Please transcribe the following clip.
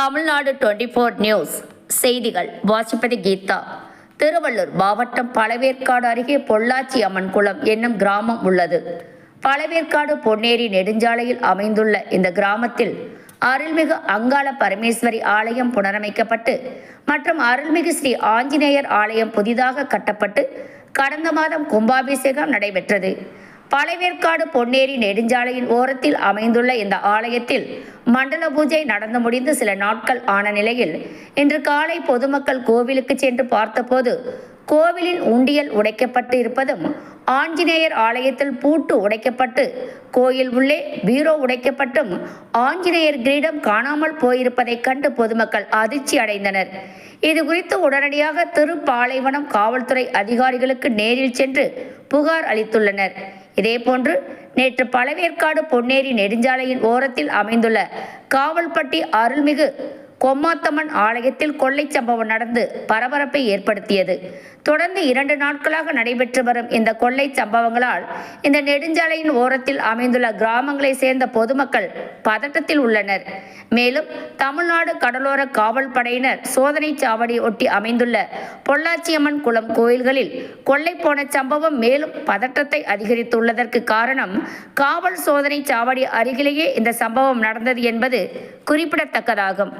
Tamil Nadu twenty four news செய்திகள். வாசிப்பது கீதா. திருவள்ளூர் மாவட்டம் பழவேற்காடு அருகே பொள்ளாச்சி அம்மன் குளம் என்னும் கிராமம் உள்ளது. பழவேற்காடு பொன்னேரி நெடுஞ்சாலையில் அமைந்துள்ள இந்த கிராமத்தில் அருள்மிகு அங்காள பரமேஸ்வரி ஆலயம் புனரமைக்கப்பட்டு மற்றும் அருள்மிகு ஸ்ரீ ஆஞ்சநேயர் ஆலயம் புதிதாக கட்டப்பட்டு கடந்த மாதம் கும்பாபிஷேகம் நடைபெற்றது. பழைவேற்காடு பொன்னேரி நெடுஞ்சாலையின் ஓரத்தில் அமைந்துள்ள இந்த ஆலயத்தில் மண்டல பூஜை நடந்து முடிந்து சில நாட்கள் ஆன நிலையில் இன்று காலை பொதுமக்கள் கோவிலுக்கு சென்று பார்த்தபோது கோவிலின் உண்டியல் உடைக்கப்பட்டு இருப்பதும் ஆஞ்சநேயர் ஆலயத்தில் பூட்டு உடைக்கப்பட்டு கோயில் உள்ளே பீரோ உடைக்கப்பட்டும் ஆஞ்சநேயர் கிரீடம் காணாமல் போயிருப்பதைக் கண்டு பொதுமக்கள் அதிர்ச்சி அடைந்தனர். இது குறித்து உடனடியாக திருப்பாலைவனம் காவல்துறை அதிகாரிகளுக்கு நேரில் சென்று புகார் அளித்துள்ளனர். இதேபோன்று நேற்று பழவேற்காடு பொன்னேரி நெடுஞ்சாலையின் ஓரத்தில் அமைந்துள்ள காவல்பட்டி அருள்மிகு கொம்மாத்தம்மன் ஆலயத்தில் கொள்ளை சம்பவம் நடந்து பரபரப்பை ஏற்படுத்தியது. தொடர்ந்து இரண்டு நாட்களாக நடைபெற்று வரும் இந்த கொள்ளை சம்பவங்களால் இந்த நெடுஞ்சாலையின் ஓரத்தில் அமைந்துள்ள கிராமங்களை சேர்ந்த பொதுமக்கள் பதட்டத்தில் உள்ளனர். மேலும் தமிழ்நாடு கடலோர காவல் படையினர் சோதனை சாவடி ஒட்டி அமைந்துள்ள பொள்ளாச்சியம்மன் குளம் கோயில்களில் கொள்ளை போன சம்பவம் மேலும் பதற்றத்தை அதிகரித்துள்ளதற்கு காரணம் காவல் சோதனை சாவடி அருகிலேயே இந்த சம்பவம் நடந்தது என்பது குறிப்பிடத்தக்கதாகும்.